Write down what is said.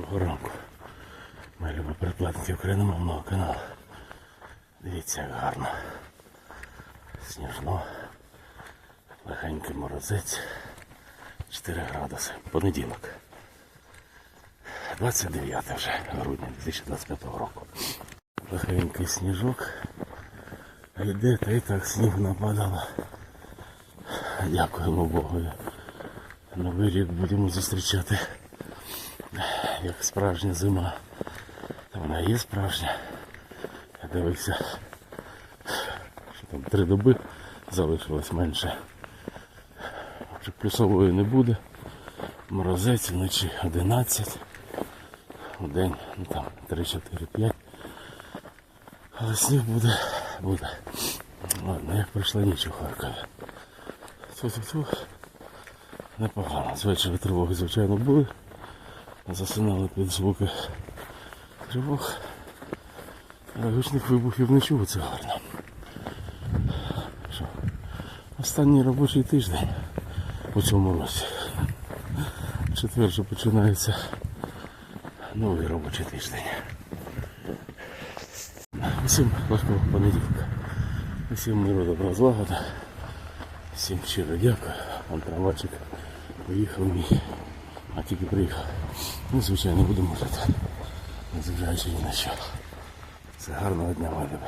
Доброго ранку. Мої любі передплатники україномовного каналу. Дивіться, як гарно. Сніжно. Легенький морозець. 4 градуси. Понеділок. 29 вже грудня 2025 року. Легенький сніжок. Йде, та і так сніг нападало. Дякуємо Богу. Новий рік будемо зустрічати як справжня зима. Та вона є справжня. Я дивився, що там три доби залишилось менше. Вже плюсової не буде. Морозець вночі 11. У день ну там 3-4-5. Але сніг буде, буде. Ладно, як пройшла ніч у Харкові. Тьфу-тьфу-тьфу. Непогано. Звечора тривоги, звичайно, були. Засинали під звуки тривог. Гучних вибухів не чув, це гарно. Що? Останній робочий тиждень у цьому році. Четвер вже починається новий робочий тиждень. Усім легкого понеділка. Усім миру добра злагода. Всім щиро дякую. Вон трамвайчик поїхав мій. А тільки приїхав. Ну, звичайно, будемо жити. Незважаючи ні на що. Це гарного дня, любі.